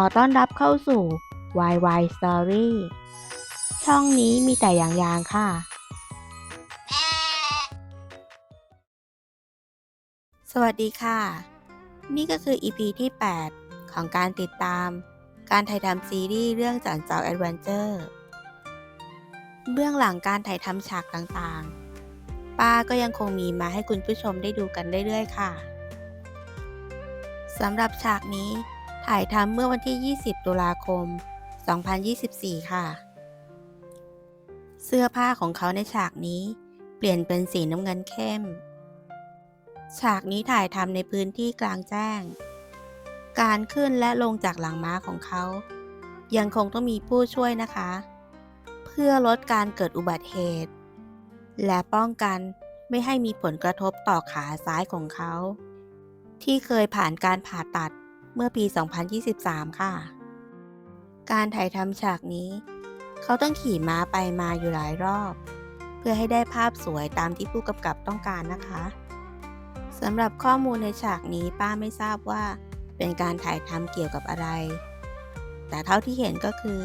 อต้อนรับเข้าสู่ YY Story ช่องนี้มีแต่อย่างยางค่ะ สวัสดีค่ะ นี่ก็คือ EP ที่ 8 ของการติดตาม การถ่ายทำซีรีส์เรื่องจันเจ้าแอดเวนเจอร์ เบื้องหลังการถ่ายทำฉากต่างๆ ป้าก็ยังคงมีมาให้คุณผู้ชมได้ดูกันเรื่อยๆ ค่ะสำหรับฉากนี้ ถ่ายทำเมื่อวันที่ 20 ตุลาคม 2024 ค่ะ เสื้อผ้าของเขาในฉากนี้ เปลี่ยนเป็นสีน้ำเงินเข้ม ฉากนี้ถ่ายทำในพื้นที่กลางแจ้ง การขึ้นและลงจากหลังม้าของเขา ยังคงต้องมีผู้ช่วยนะคะ เพื่อลดการเกิดอุบัติเหตุ และป้องกันไม่ให้มีผลกระทบต่อขาซ้ายของเขา ที่เคยผ่านการผ่าตัด เมื่อปี 2023 ค่ะ การถ่ายทำฉากนี้ เขาต้องขี่ม้าไปมาอยู่หลายรอบ เพื่อให้ได้ภาพสวยตามที่ผู้กำกับต้องการนะคะสำหรับข้อมูลในฉากนี้ป้าไม่ทราบว่าเป็นการถ่ายทำเกี่ยวกับอะไร แต่เท่าที่เห็นก็คือ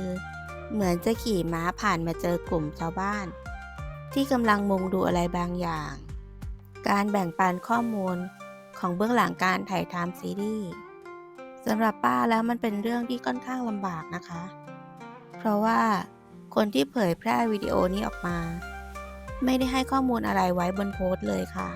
เหมือนจะขี่ม้าผ่านมาเจอกลุ่มชาวบ้าน ที่กำลังมุงดูอะไรบางอย่าง การแบ่งปันข้อมูลของเบื้องหลังการถ่ายทำซีรีส์ สำหรับป้าแล้วมันเป็นเรื่องที่ค่อนข้างลำบากนะคะ เพราะว่าคนที่เผยแพร่วิดีโอนี้ออกมา ไม่ได้ให้ข้อมูลอะไรไว้บนโพสต์เลยค่ะ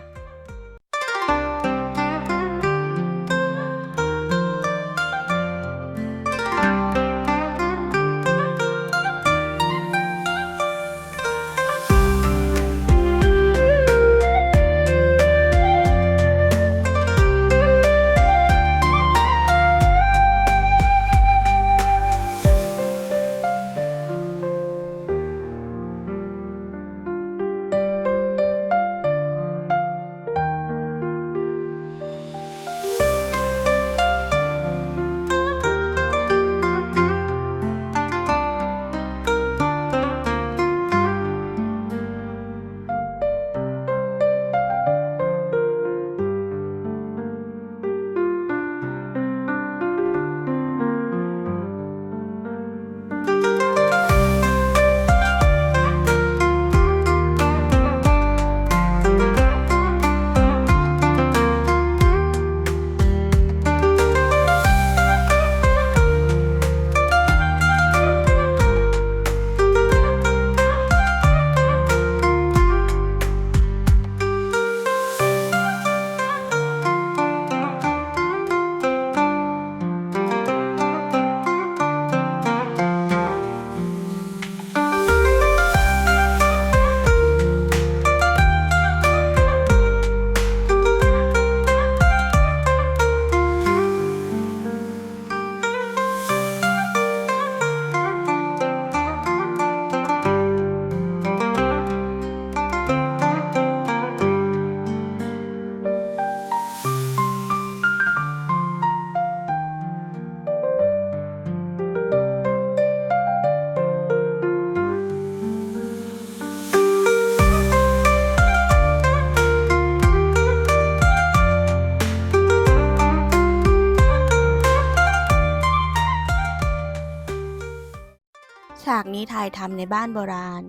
นี้ถ่ายทำในบ้านโบราณ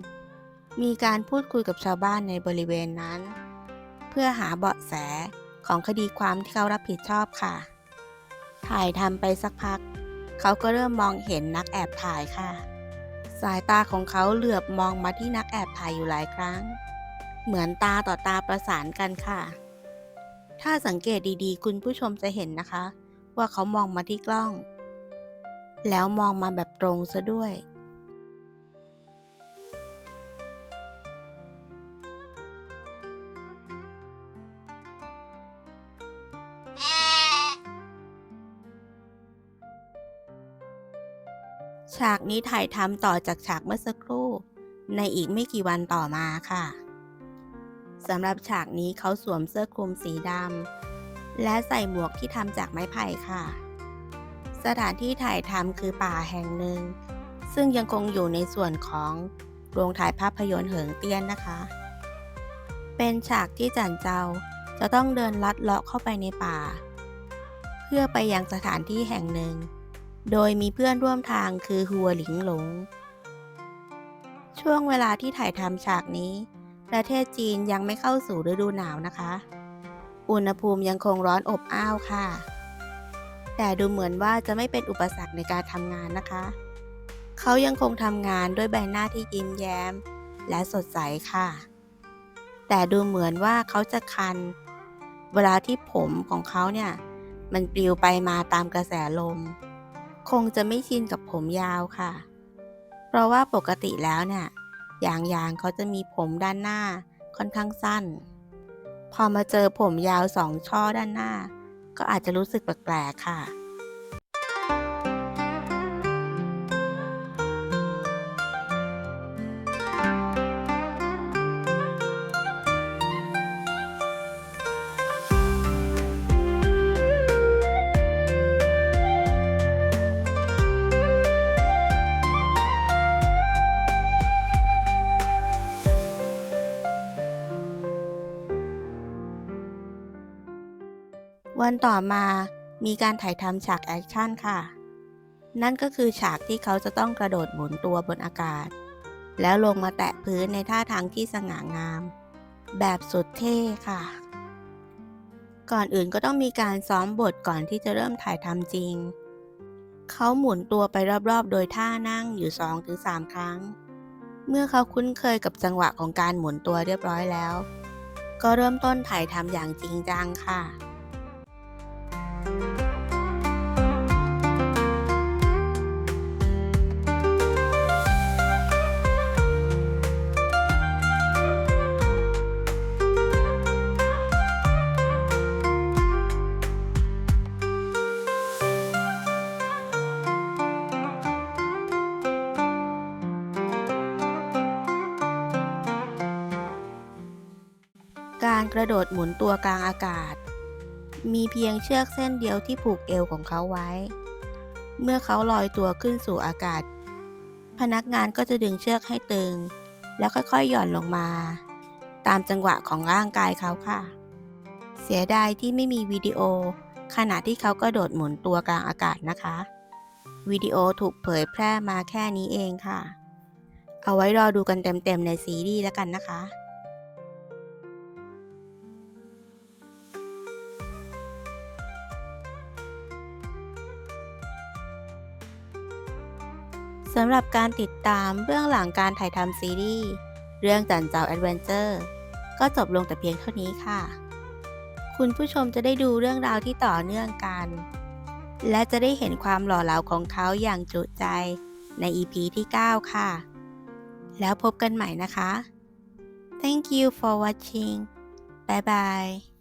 มีการพูดคุยกับชาวบ้านในบริเวณนั้น เพื่อหาเบาะแสของคดีความที่เขารับผิดชอบค่ะ ถ่ายทำไปสักพัก เขาก็เริ่มมองเห็นนักแอบถ่ายค่ะ สายตาของเขาเหลือบมองมาที่นักแอบถ่ายอยู่หลายครั้ง เหมือนตาต่อตาประสานกันค่ะ ถ้าสังเกตดีๆ คุณผู้ชมจะเห็นนะคะ ว่าเขามองมาที่กล้อง แล้วมองมาแบบตรงซะด้วย ฉากนี้ถ่ายทำต่อจากฉากเมื่อสักครู่ ในอีกไม่กี่วันต่อมาค่ะสำหรับฉากนี้เขาสวมเสื้อคลุมสีดำและใส่หมวกที่ทำจากไม้ไผ่ค่ะ สถานที่ถ่ายทำคือป่าแห่งหนึ่ง ซึ่งยังคงอยู่ในส่วนของโรงถ่ายภาพยนตร์เหิงเตี้ยนนะคะ เป็นฉากที่จันเจ้าจะต้องเดินลัดเลาะเข้าไปในป่า เพื่อไปยังสถานที่แห่งหนึ่ง โดยมีเพื่อนร่วมทางคือหัวหลิงหลง ช่วงเวลาที่ถ่ายทำฉากนี้ ประเทศจีนยังไม่เข้าสู่ฤดูหนาวนะคะ อุณหภูมิยังคงร้อนอบอ้าวค่ะ แต่ดูเหมือนว่าจะไม่เป็นอุปสรรคในการทำงานนะคะ เขายังคงทำงานด้วยใบหน้าที่ยิ้มแย้ม และสดใสค่ะ แต่ดูเหมือนว่าเขาจะคัน เวลาที่ผมของเขาเนี่ย มันปลิวไปมาตามกระแสลม คงจะไม่ชินกับผมยาวค่ะ เพราะว่าปกติแล้วเนี่ยอย่างยางเขาจะมีผมด้านหน้าค่อนข้างสั้น พอมาเจอผมยาวสองช่อด้านหน้า ก็อาจจะรู้สึกแปลกๆค่ะ วันต่อมามีการถ่ายทำฉากแอคชั่นค่ะ นั่นก็คือฉากที่เขาจะต้องกระโดดหมุนตัวบนอากาศ แล้วลงมาแตะพื้นในท่าทางที่สง่างาม แบบสุดเท่ค่ะ ก่อนอื่นก็ต้องมีการซ้อมบทก่อนที่จะเริ่มถ่ายทำจริง เขาหมุนตัวไปรอบๆ โดยท่านั่งอยู่ 2-3 ครั้ง เมื่อเขาคุ้นเคยกับจังหวะของการหมุนตัวเรียบร้อยแล้ว ก็เริ่มต้นถ่ายทำอย่างจริงจังค่ะ การกระโดดหมุนตัวกลางอากาศ มีเพียงเชือกเส้นเดียวที่ผูกเอวของเขาไว้ เมื่อเขาลอยตัวขึ้นสู่อากาศ พนักงานก็จะดึงเชือกให้ตึง แล้วค่อยๆหย่อนลงมา ตามจังหวะของร่างกายเขาค่ะ เสียดายที่ไม่มีวิดีโอ ขณะที่เขากระโดดหมุนตัวกลางอากาศนะคะ วิดีโอถูกเผยแพร่มาแค่นี้เองค่ะ เอาไว้รอดูกันเต็มๆในซีรีส์แล้วกันนะคะ สำหรับการติดตามเบื้องหลังการถ่ายทำซีรีส์เรื่องจันเจ้าแอดเวนเจอร์ก็จบลงแต่เพียงเท่านี้ค่ะ คุณผู้ชมจะได้ดูเรื่องราวที่ต่อเนื่องกัน และจะได้เห็นความหล่อเหลาของเขาอย่างจุใจใน EP ที่ 9 ค่ะ แล้วพบกันใหม่นะคะ Thank you for watching. Bye bye.